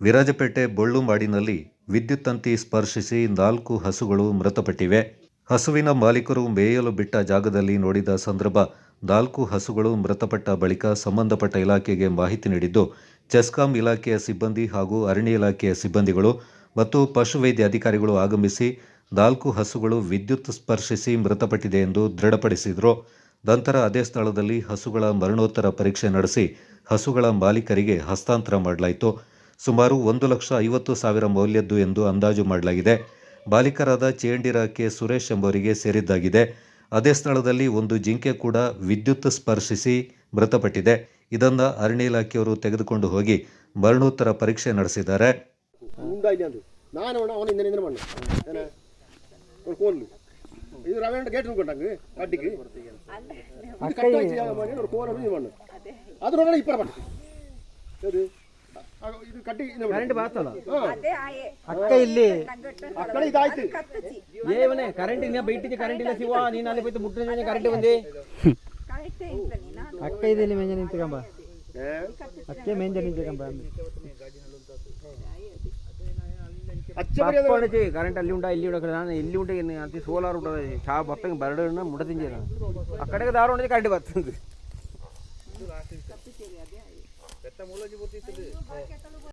ವಿರಾಜಪೇಟೆ ಬೊಳ್ಳುಮಾಡಿನಲ್ಲಿ ವಿದ್ಯುತ್ ತಂತಿ ಸ್ಪರ್ಶಿಸಿ ನಾಲ್ಕು ಹಸುಗಳು ಮೃತಪಟ್ಟಿವೆ. ಹಸುವಿನ ಮಾಲೀಕರು ಮೇಯಲು ಬಿಟ್ಟ ಜಾಗದಲ್ಲಿ ನೋಡಿದ ಸಂದರ್ಭ, ನಾಲ್ಕು ಹಸುಗಳು ಮೃತಪಟ್ಟ ಬಳಿಕ ಸಂಬಂಧಪಟ್ಟ ಇಲಾಖೆಗೆ ಮಾಹಿತಿ ನೀಡಿದ್ದು, ಚೆಸ್ಕಾಂ ಇಲಾಖೆಯ ಸಿಬ್ಬಂದಿ ಹಾಗೂ ಅರಣ್ಯ ಇಲಾಖೆಯ ಸಿಬ್ಬಂದಿಗಳು ಮತ್ತು ಪಶುವೈದ್ಯ ಅಧಿಕಾರಿಗಳು ಆಗಮಿಸಿ ನಾಲ್ಕು ಹಸುಗಳು ವಿದ್ಯುತ್ ಸ್ಪರ್ಶಿಸಿ ಮೃತಪಟ್ಟಿದೆ ಎಂದು ದೃಢಪಡಿಸಿದರು. ನಂತರ ಅದೇ ಸ್ಥಳದಲ್ಲಿ ಹಸುಗಳ ಮರಣೋತ್ತರ ಪರೀಕ್ಷೆ ನಡೆಸಿ ಹಸುಗಳ ಮಾಲೀಕರಿಗೆ ಹಸ್ತಾಂತರ ಮಾಡಲಾಯಿತು. ಸುಮಾರು ಒಂದು ಲಕ್ಷ ಐವತ್ತು ಸಾವಿರ ಮೌಲ್ಯದ್ದು ಎಂದು ಅಂದಾಜು ಮಾಡಲಾಗಿದೆ. ಬಾಲಿಕರಾದ ಚೇಂಡಿರ ಕೆ. ಸುರೇಶ್ ಎಂಬವರಿಗೆ ಸೇರಿದ್ದಾಗಿದೆ. ಅದೇ ಸ್ಥಳದಲ್ಲಿ ಒಂದು ಜಿಂಕೆ ಕೂಡ ವಿದ್ಯುತ್ ಸ್ಪರ್ಶಿಸಿ ಮೃತಪಟ್ಟಿದೆ. ಇದನ್ನು ಅರಣ್ಯ ಇಲಾಖೆಯವರು ತೆಗೆದುಕೊಂಡು ಹೋಗಿ ಮರಣೋತ್ತರ ಪರೀಕ್ಷೆ ನಡೆಸಿದ್ದಾರೆ. ಅದ್ರೊಳಗಡೆ ಇಪ್ಪರ ಮಾಡಿ ಸರಿ ಅವನ ಇದು ಕಟ್ಟಿ ಕರೆಂಟ್ ಬರ್ತಲ್ಲ ಅಕ್ಕ ಇಲ್ಲಿ. ಅಕ್ಕಡೆ ಇದಾಯ್ತು ಏವನೇ ಕರೆಂಟ್ ಇನ್ನ ಬೈಟಿಗೆ ಕರೆಂಟ್ ಇಲ್ಲ ಶಿವ ನೀನು ಅಲ್ಲಿ ಬೈತು ಮುಟ್ಟಿನ ಮೇಲೆ ಕರೆಂಟ್ ಬಂದಿ. ಅಕ್ಕ ಇದೆ ಇಲ್ಲಿ ಮೇಂಜ ನಿಂತ್ಕೊಂಬ ಅಕ್ಕೆ ಮೇಂಜ ನಿಂತ್ಕೊಂಬ పట్టుకోండి కరెంట్ అల్లి ఉంటా ఇల్లి ఉండదు కదా ఇల్లి ఉంటే అంతే సోలార్ ఉంటుంది చా మొత్తం బరడు ముడ తించాను అక్కడికి దారి ఉండేది కరెంట్ పడుతుంది একটা মূল্য হ্যাঁ। জীবতী